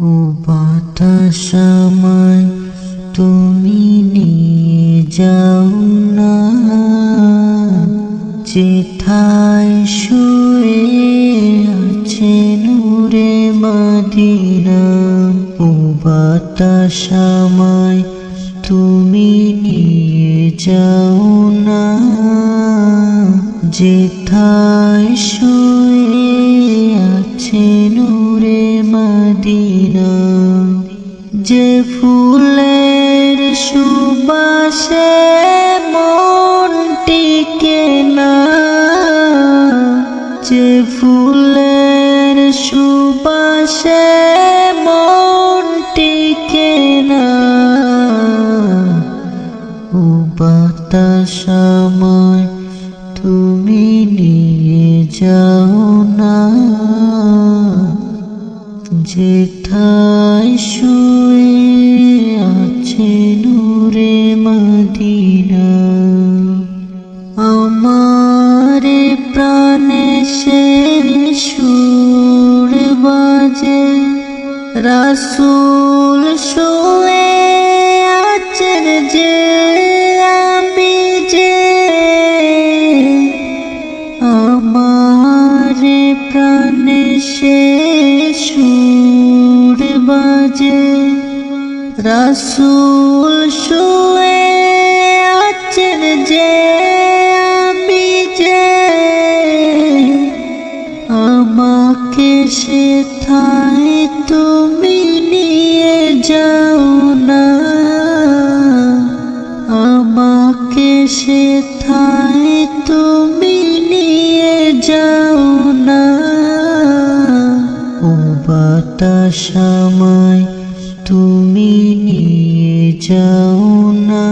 ও বাতাসামায় তুমি নিয়ে যাও না। যেথায় শুয়ে আছে নূরে মাদিনা, ও বাতাসামায় তুমি নিয়ে যাও না। যেথায় শুয়ে আছে নূরে মাদিনা, যে ফুলের সুবাসে মন টিকে না যে ফুলের সুবাসে মন টিকে না ও বাতাসাময় তুমি নিয়ে যাও না। যেথায় শুয়ে আছে নূরে মদিনা। আমার প্রাণে সে সুর বাজে রাসুল শুয়ে আছেন যে রাসুল শুয়ে আছেন যে আমি যে আমাকে সে থায় তুমি নিয়ে যাও না। আমাকে সে থায় তুমি নিয়ে যাও না। ও বাতাসামায় তুমি নিয়ে যাও না,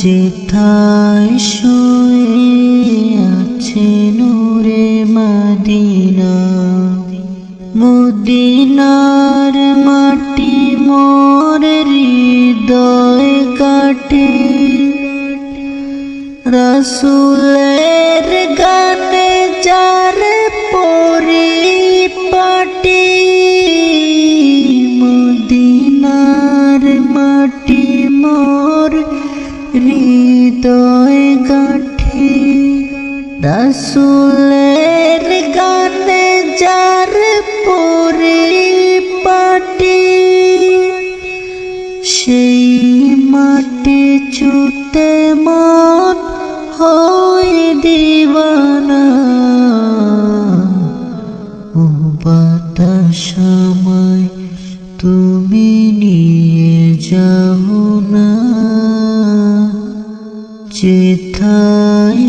যেথায় শুয়ে আছে নূরে মদিনা। মদিনার মাটি মোর হৃদয় কাটে। রসুলের গানে যার পরিপাটি মদিনার রসুলের গানে যার পরিপাটি সেই মাটি ছুতে মন হয় দিবানা। ও বাতাসময় তুমি নিয়ে যাও না যেথায়